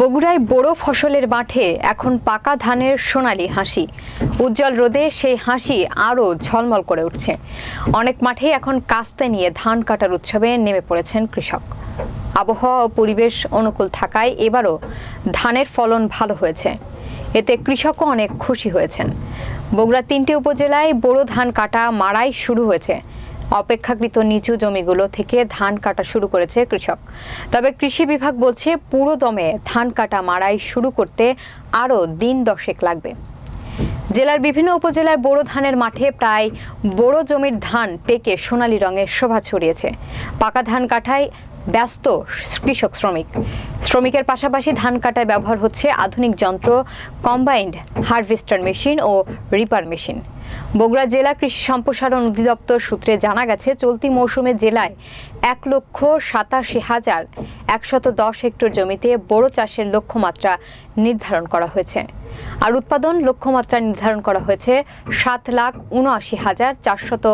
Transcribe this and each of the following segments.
বগুড়ায় বড় ফসলের মাঠে এখন পাকা ধানের সোনালি হাসি। উজ্জ্বল রোদে সেই হাসি আরও ঝলমল করে উঠছে। অনেক মাঠে এখন কাস্তে নিয়ে ধান কাটার উৎসবে নেমে পড়েছেন কৃষক। আবহাওয়া ও পরিবেশ অনুকূল থাকায় এবারও ধানের ফলন ভালো হয়েছে। এতে কৃষকও অনেক খুশি হয়েছেন। বগুড়া তিনটি উপজেলায় বোরো ধান কাটা মাড়াই শুরু হয়েছে। অপেক্ষাকৃত নিচু জমিগুলো থেকে ধান কাটা শুরু করেছে কৃষক। তবে কৃষি বিভাগ বলছে পুরো দমে ধান কাটা মারাই শুরু করতে আরও দিন দশেক লাগবে। জেলার বিভিন্ন উপজেলায় বোরো ধানের মাঠে প্রায় বোরো জমির ধান পেকে সোনালি রঙের শোভা ছড়িয়েছে। পাকা ধান কাটায় ব্যস্ত কৃষক শ্রমিক। শ্রমিকের পাশাপাশি ধান কাটায় ব্যবহার হচ্ছে আধুনিক যন্ত্র কম্বাইন্ড হারভেস্টার মেশিন ও রিপার মেশিন বগুড়া জেলা কৃষি সম্প্রসারণ অধিদপ্তর সূত্রে জানা গেছে, চলতি মৌসুমে জেলায় এক লক্ষ সাতাশি হাজার একশত দশ হেক্টর জমিতে বড় চাষের লক্ষ্যমাত্রা নির্ধারণ করা হয়েছে। আর উৎপাদন লক্ষ্যমাত্রা নির্ধারণ করা হয়েছে সাত লাখ উনআশি হাজার চারশত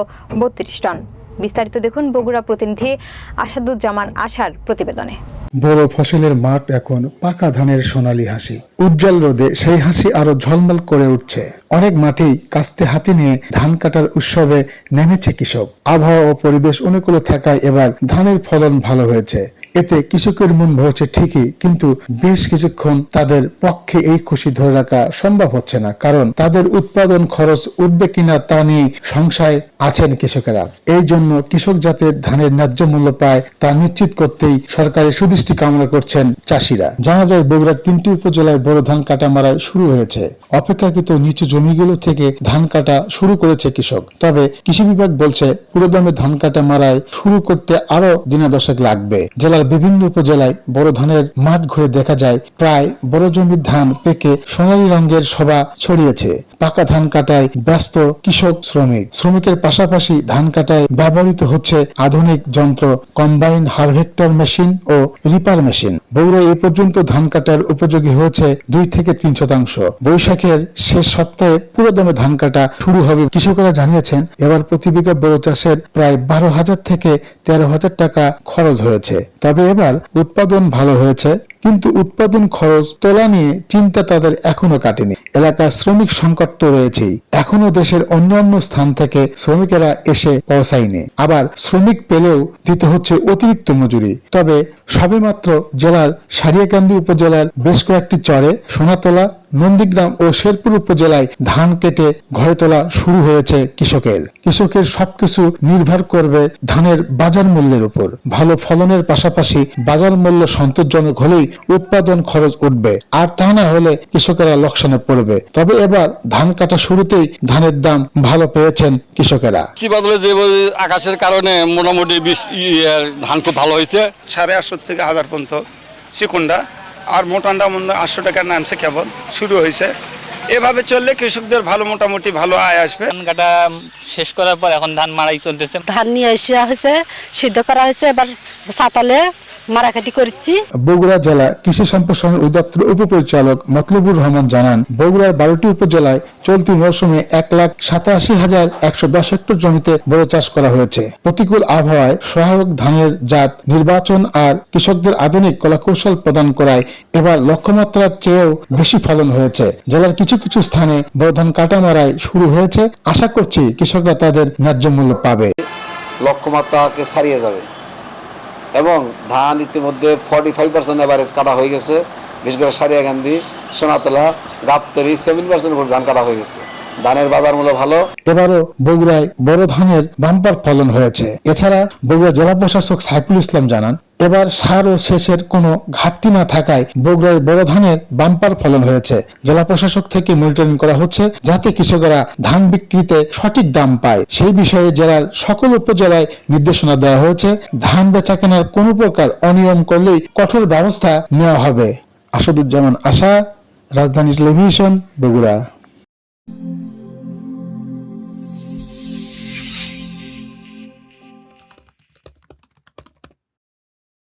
বত্রিশ টন। বিস্তারিত দেখুন বগুড়া প্রতিনিধি আসাদুজ্জামান আশার প্রতিবেদনে। বড় ফসলের মাঠ এখন পাকা ধানের সোনালি হাসি। উজ্জ্বল রোদে সেই হাসি আরও ঝলমল করে উঠছে। অনেক মাটি কাস্তে হাতি নিয়ে ধান কাটার উৎসবে নেমেছে কৃষক। আবহাওয়া ও পরিবেশ অনুকূলে থাকায় এবার ধানের ফলন ভালো হয়েছে। এতে কৃষকের মন ভরছে ঠিকই, কিন্তু বেশ কিছুক্ষণ তাদের পক্ষে এই খুশি ধরে রাখা সম্ভব হচ্ছে না, কারণ তাদের উৎপাদন খরচ উঠবে কিনা তা নিয়ে সংশয় আছেন কৃষকেরা। এই জন্য কৃষক যাতে ধানের ন্যায্য মূল্য পায় তা নিশ্চিত করতেই সরকারি সুদৃষ্টি কামনা করছেন চাষিরা। জানা যায়, বগুড়ার তিনটি উপজেলায় বড় ধান কাটা মারাই শুরু হয়েছে। অপেক্ষাকৃত নিচু জমিগুলো থেকে ধান কাটা শুরু করেছে কৃষক। তবে কৃষি বিভাগ বলছে, পুরোদমে ধান কাটা মারাই শুরু করতে আরও দিনা দশেক লাগবে। জেলার বিভিন্ন উপজেলায় বড় ধানের মাঠ ঘুরে দেখা যায়, প্রায় বড় জমির ধান পেকে সোনালী রঙের শোভা ছড়িয়েছে। পাকা ধান কাটায় ব্যস্ত কৃষক শ্রমিক। শ্রমিকের পাশাপাশি ধান কাটায় ব্যবহৃত হচ্ছে আধুনিক যন্ত্র, কম্বাইন হারভেক্টর মেশিন ও রিপার মেশিন। বগুড়া এ পর্যন্ত ধান কাটার উপযোগী হয়েছে দুই থেকে তিন শতাংশ। বৈশাখের শেষ সপ্তাহে পুরো দামে ধান কাটা শুরু হবে। কৃষকরা জানিয়েছেন, এবার প্রতি বিঘা বড় চাষের প্রায় বারো হাজার থেকে তেরো হাজার টাকা খরচ হয়েছে। তবে এবার উৎপাদন ভালো হয়েছে, কিন্তু উৎপাদন খরচ তোলা নিয়ে চিন্তা তাদের এখনও কাটেনি। এলাকার শ্রমিক সংকট তো রয়েছেই। এখনও দেশের অন্যান্য স্থান থেকে শ্রমিকেরা এসে পৌঁছায়নি আবার শ্রমিক পেলেও দিতে হচ্ছে অতিরিক্ত মজুরি। তবে সবেমাত্র জেলার সারিয়াকান্দি উপজেলার বেশ কয়েকটি চরে সোনাতলা, নন্দীগ্রাম ও শেরপুর উপজেলায় ধান কেটে ঘরে তোলা শুরু হয়েছে কৃষকের। কৃষকের সবকিছু নির্ভর করবে ধানের বাজার মূল্যের উপর। ভালো ফলনের পাশাপাশি বাজার মূল্য সন্তোষজনক হলেই উৎপাদন খরচ উঠবে। আর তা না হলে কৃষকেরা লোকসানে পড়বে। তবে এবার ধান কাটা শুরুতেই ধানের দাম ভালো পেয়েছেন কৃষকেরা। বৃষ্টি বাদলে যে আকাশের কারণে মোটামুটি ইয়ে, ধান খুব ভালো হয়েছে। সাড়ে আটশো থেকে হাজার পর্যন্ত চিকুনটা আর মোটানটা মনে আটশো টাকার নামছে কেবল শুরু হয়েছে। এভাবে চললে কৃষকদের ভালো মোটামুটি ভালো আয় আসবে। ধান কাটা শেষ করার পর এখন ধান মারাই চলতেছে। ধান নিয়ে এসে হয়েছে সিদ্ধ করা হয়েছে এবার সাতালে। মারাকাটি করছি। বগুড়া জেলা কৃষি সম্প্রসারণ অধিদপ্তর উপপরিচালক মতলবুর রহমান জানান বগুড়ার বারোটি উপজেলায় চলতি মৌসুমে এক লাখ সাতাশি হাজার একশো দশ হেক্টর জমিতে বড় চাষ করা হয়েছে। প্রতিকূল আবহাওয়ায় সহায়ক ধানের জাত নির্বাচন আর কৃষকদের আধুনিক কলাকৌশল প্রদান করায় এবার লক্ষ্যমাত্রার চেয়েও বেশি ফলন হয়েছে। জেলার কিছু কিছু স্থানে বড় ধান কাটা মারাই শুরু হয়েছে। আশা করছি কৃষকরা তাদের ন্যায্য মূল্য পাবে। লক্ষ্যমাত্রাকে ছাড়িয়ে যাবে। এবং ধান ইতিমধ্যে ফর্টি ফাইভ পার্সেন্ট অ্যাভারেজ কাটা হয়ে গেছে। বিশেষ করে সারিয়া গান্ধী, সোনাতলা, গাবতলি সেভেন পার্সেন্ট উপরে ধান কাটা হয়ে গেছে। ধানের বাজার মূল্য ভালো। এবারও বগুড়ায় বড় ধানের বাম্পার ফলন হয়েছে। এছাড়া বগুড়া জেলা প্রশাসক সাইফুল ইসলাম জানান এবার সার ও সেচের কোনো ঘাটতি না থাকায় বগুড়ার বড় ধানের বাম্পার ফলন হয়েছে। জেলা প্রশাসক থেকে মনিটরিং করা হচ্ছে যাতে কৃষকেরা ধান বিক্রিতে সঠিক দাম পায়। সেই বিষয়ে জেলার সকল উপজেলায় নির্দেশনা দেওয়া হয়েছে। ধান বেচা কেনার কোনো প্রকার অনিয়ম করলেই কঠোর ব্যবস্থা নেওয়া হবে। আসাদুজ্জামান আশা রাজধানী টেলিভিশন, বগুড়া।